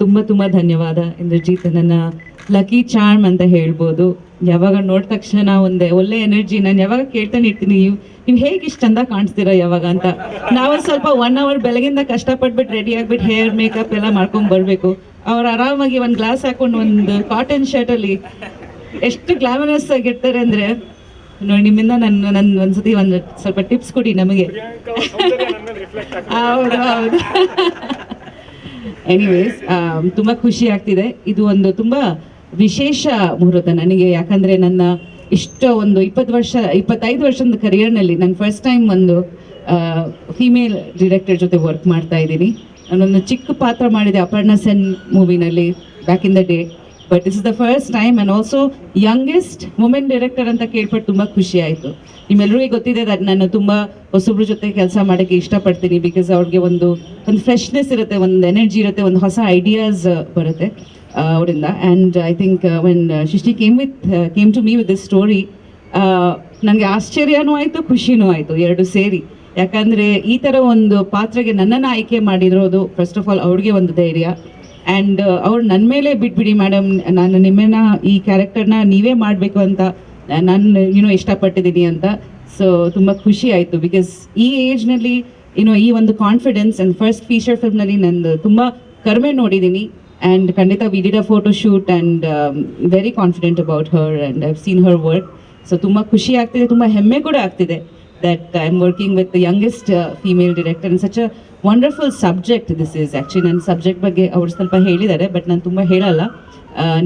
ತುಂಬ ತುಂಬ ಧನ್ಯವಾದ. ಇಂದ್ರಜಿತ್ ನನ್ನ ಲಕ್ಕಿ ಚಾರ್ಮ್ ಅಂತ ಹೇಳ್ಬೋದು. ಯಾವಾಗ ನೋಡಿದ ತಕ್ಷಣ ಒಂದೇ ಒಳ್ಳೆ ಎನರ್ಜಿ ನಾನು ಯಾವಾಗ ಕೇಳ್ತಾನೆ ಇರ್ತೀನಿ. ನೀವು ನೀವು ಹೇಗೆ ಇಷ್ಟು ಚಂದ ಕಾಣಿಸ್ತೀರಾ ಯಾವಾಗ ಅಂತ. ನಾವೊಂದು ಸ್ವಲ್ಪ ಒನ್ ಅವರ್ ಬೆಳಗಿಂದ ಕಷ್ಟಪಟ್ಬಿಟ್ಟು ರೆಡಿ ಆಗ್ಬಿಟ್ಟು ಹೇರ್ ಮೇಕಪ್ ಎಲ್ಲ ಮಾಡ್ಕೊಂಡು ಬರಬೇಕು. ಅವ್ರು ಆರಾಮಾಗಿ ಒಂದು ಗ್ಲಾಸ್ ಹಾಕೊಂಡು ಒಂದು ಕಾಟನ್ ಶರ್ಟಲ್ಲಿ ಎಷ್ಟು ಗ್ಲಾಮರಸ್ ಆಗಿರ್ತಾರೆ ಅಂದರೆ ನೋಡಿ ನಿಮ್ಮಿಂದ ನನ್ನ ನನ್ನ ಒಂದ್ಸತಿ ಒಂದು ಸ್ವಲ್ಪ ಟಿಪ್ಸ್ ಕೊಡಿ ನಮಗೆ. ಹೌದು ಹೌದು. ಎನಿವೇಸ್ ತುಂಬ ಖುಷಿ ಆಗ್ತಿದೆ. ಇದು ಒಂದು ತುಂಬ ವಿಶೇಷ ಮುಹೂರ್ತ ನನಗೆ. ಯಾಕಂದರೆ ನನ್ನ ಇಷ್ಟ ಒಂದು ಇಪ್ಪತ್ತು ವರ್ಷ, ಇಪ್ಪತ್ತೈದು ವರ್ಷದ ಕರಿಯರ್ನಲ್ಲಿ ನಾನು ಫಸ್ಟ್ ಟೈಮ್ ಒಂದು ಫಿಮೇಲ್ ಡಿರೆಕ್ಟರ್ ಜೊತೆ ವರ್ಕ್ ಮಾಡ್ತಾ ಇದ್ದೀನಿ. ನಾನೊಂದು ಚಿಕ್ಕ ಪಾತ್ರ ಮಾಡಿದೆ Aparna Sen ಮೂವಿನಲ್ಲಿ back in the day but this is the first time and also youngest women director ಅಂತ ಕೇಳ್ಪಟ್ಟು ತುಂಬ ಖುಷಿ ಆಯಿತು. ನಿಮ್ಮೆಲ್ಲರಿಗೂ ಗೊತ್ತಿದೆ ದಟ್ ನಾನು ತುಂಬ ಹೊಸಬ್ರ ಜೊತೆ ಕೆಲಸ ಮಾಡೋಕ್ಕೆ ಇಷ್ಟಪಡ್ತೀನಿ ಬಿಕಾಸ್ ಅವ್ರಿಗೆ ಒಂದು ಒಂದು ಫ್ರೆಶ್ನೆಸ್ ಇರುತ್ತೆ ಒಂದು ಎನರ್ಜಿ ಇರುತ್ತೆ ಒಂದು ಹೊಸ ಐಡಿಯಾಸ್ ಬರುತ್ತೆ ಆ, ಅವರಿಂದ. And I think when Shishti came with came to me with this story ನನಗೆ ಆಶ್ಚರ್ಯನೂ ಆಯಿತು ಖುಷಿನೂ ಆಯಿತು ಎರಡು ಸೇರಿ. ಯಾಕಂದರೆ ಈ ಥರ ಒಂದು ಪಾತ್ರಗೆ ನನ್ನನ್ನು ಆಯ್ಕೆ ಮಾಡಿರೋದು ಫಸ್ಟ್ ಆಫ್ ಆಲ್ ಅವ್ರಿಗೆ ಒಂದು ಧೈರ್ಯ. ಆ್ಯಂಡ್ ಅವ್ರು ನನ್ನ ಮೇಲೆ ಬಿಟ್ಬಿಡಿ ಮೇಡಮ್ ನಾನು ನಿಮ್ಮನ್ನ ಈ ಕ್ಯಾರೆಕ್ಟರ್ನ ನೀವೇ ಮಾಡಬೇಕು ಅಂತ, ನಾನು ಏನೋ ಇಷ್ಟಪಟ್ಟಿದ್ದೀನಿ ಅಂತ. ಸೊ ತುಂಬ ಖುಷಿ ಆಯಿತು ಬಿಕಾಸ್ ಈ ಏಜ್ನಲ್ಲಿ ಏನೋ ಈ ಒಂದು ಕಾನ್ಫಿಡೆನ್ಸ್ ಆ್ಯಂಡ್ ಫಸ್ಟ್ ಫೀಚರ್ ಫಿಲ್ಮ್ನಲ್ಲಿ ನಂದು ತುಂಬ ಕಡಿಮೆ ನೋಡಿದ್ದೀನಿ. ಆ್ಯಂಡ್ ಖಂಡಿತ we did a photo shoot and very confident about her and I've seen her work so ತುಂಬ ಖುಷಿ ಆಗ್ತಿದೆ, ತುಂಬ ಹೆಮ್ಮೆ ಕೂಡ ಆಗ್ತಿದೆ. That working with working with youngest female director and such a wonderful subject this is actually ನನ್ನ subject ಬಗ್ಗೆ ಅವ್ರು ಸ್ವಲ್ಪ ಹೇಳಿದ್ದಾರೆ ಬಟ್ ನಾನು ತುಂಬ ಹೇಳಲ್ಲ.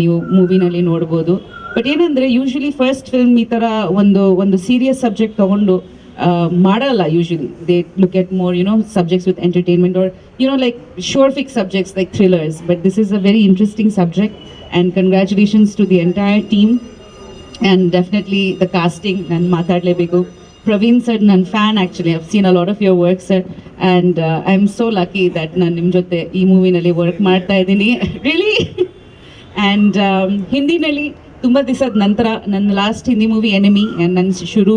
ನೀವು ಮೂವಿನಲ್ಲಿ ನೋಡ್ಬೋದು. ಬಟ್ ಏನಂದರೆ ಯೂಶ್ವಲಿ ಫಸ್ಟ್ ಫಿಲ್ಮ್ ಈ ಥರ ಒಂದು ಒಂದು ಸೀರಿಯಸ್ ಸಬ್ಜೆಕ್ಟ್ ತೊಗೊಂಡು ಮಾಡಲ್ಲ usually they look at more you know subjects with entertainment or you know like sure fix subjects like thrillers but this is a very interesting subject and congratulations to the entire team and definitely the casting ನಾನು ಮಾತಾಡಲೇಬೇಕು. Praveen sir ನನ್ನ fan actually I've seen a lot of your work sir and I am so lucky that ನಾನು ನಿಮ್ಮ ಜೊತೆ ಈ ಮೂವಿನಲ್ಲಿ work ಮಾಡ್ತಾ ಇದ್ದೀನಿ. Really and ಹಿಂದಿನಲ್ಲಿ ತುಂಬ ದಿವಸದ ನಂತರ ನನ್ನ ಲಾಸ್ಟ್ ಹಿಂದಿ ಮೂವಿ ಎನಿಮಿ ನನ್ನ ಶುರು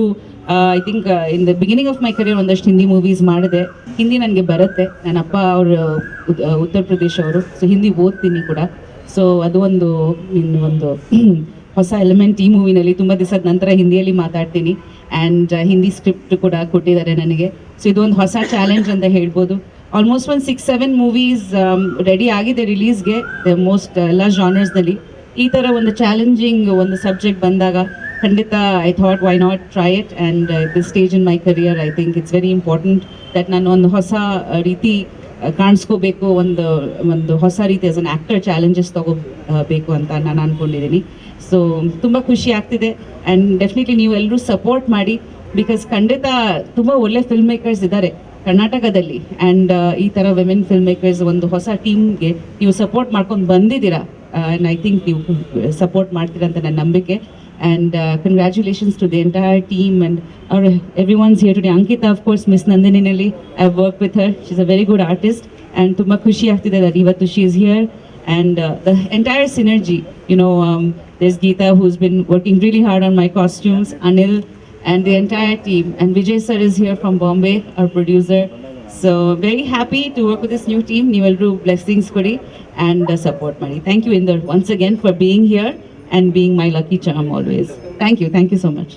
I think in the beginning of my career ಒಂದಷ್ಟು ಹಿಂದಿ ಮೂವೀಸ್ ಮಾಡಿದೆ. ಹಿಂದಿ ನನಗೆ ಬರುತ್ತೆ. ನನ್ನ ಅಪ್ಪ ಅವರು ಉತ್ತರ ಪ್ರದೇಶವರು ಸೊ ಹಿಂದಿ ಓದ್ತೀನಿ ಕೂಡ. ಸೊ ಅದು ಒಂದು, ಇನ್ನು ಒಂದು ಹೊಸ ಎಲಿಮೆಂಟ್ ಈ ಮೂವಿನಲ್ಲಿ ತುಂಬ ದಿವಸದ ನಂತರ ಹಿಂದಿಯಲ್ಲಿ ಮಾತಾಡ್ತೀನಿ. ಆ್ಯಂಡ್ ಹಿಂದಿ ಸ್ಕ್ರಿಪ್ಟ್ ಕೂಡ ಕೊಟ್ಟಿದ್ದಾರೆ ನನಗೆ. ಸೊ ಇದೊಂದು ಹೊಸ ಚಾಲೆಂಜ್ ಅಂತ ಹೇಳ್ಬೋದು. ಆಲ್ಮೋಸ್ಟ್ ಒಂದು ಸಿಕ್ಸ್ ಸೆವೆನ್ ಮೂವೀಸ್ ರೆಡಿ ಆಗಿದೆ ರಿಲೀಸ್ಗೆ ಮೋಸ್ಟ್ ಎಲ್ಲ ಜಾನರ್ಸ್ನಲ್ಲಿ ಈ ಥರ ಒಂದು ಚಾಲೆಂಜಿಂಗ್ ಒಂದು ಸಬ್ಜೆಕ್ಟ್ ಬಂದಾಗ ಖಂಡಿತ I thought why not try it and this stage in my career I think it's very important that ನಾನು ಒಂದು ಹೊಸ ಆ, ರೀತಿ ಕಾಣಿಸ್ಕೋಬೇಕು ಒಂದು ಒಂದು ಹೊಸ ರೀತಿ ಆಸ್ ಅನ್ ಆ್ಯಕ್ಟರ್ ಚಾಲೆಂಜಸ್ ತಗೋಬೇಕು ಅಂತ ನಾನು ಅಂದ್ಕೊಂಡಿದ್ದೀನಿ ಸೊ ತುಂಬ ಖುಷಿ ಆಗ್ತಿದೆ. ಆ್ಯಂಡ್ ಡೆಫಿನೆಟ್ಲಿ ನೀವು ಎಲ್ಲರೂ ಸಪೋರ್ಟ್ ಮಾಡಿ ಬಿಕಾಸ್ ಖಂಡಿತ ತುಂಬ ಒಳ್ಳೆ ಫಿಲ್ಮ್ ಮೇಕರ್ಸ್ ಇದ್ದಾರೆ ಕರ್ನಾಟಕದಲ್ಲಿ. ಆ್ಯಂಡ್ ಈ ಥರ ವಿಮೆನ್ ಫಿಲ್ಮ್ ಮೇಕರ್ಸ್ ಒಂದು ಹೊಸ ಟೀಮ್ಗೆ ನೀವು ಸಪೋರ್ಟ್ ಮಾಡ್ಕೊಂಡು ಬಂದಿದ್ದೀರಾ? ಆ್ಯಂಡ್ ಐ ಥಿಂಕ್ ನೀವು ಸಪೋರ್ಟ್ ಮಾಡ್ತೀರಾ ಅಂತ ನನ್ನ ನಂಬಿಕೆ. And uh, congratulations to the entire team and our, everyone's here today. Ankita, of course, Miss Nandini Nili. I've worked with her. She's a very good artist. And Tumma Khushi that Ivatu, she is here. And uh, the entire synergy, you know, um, there's Geeta who's been working really hard on my costumes, Anil, and the entire team. And Vijay sir is here from Bombay, our producer. So very happy to work with this new team. Nivelru blessings kuri and uh, support Mari. Thank you Inder once again for being here and being my lucky charm always. Thank you. Thank you so much.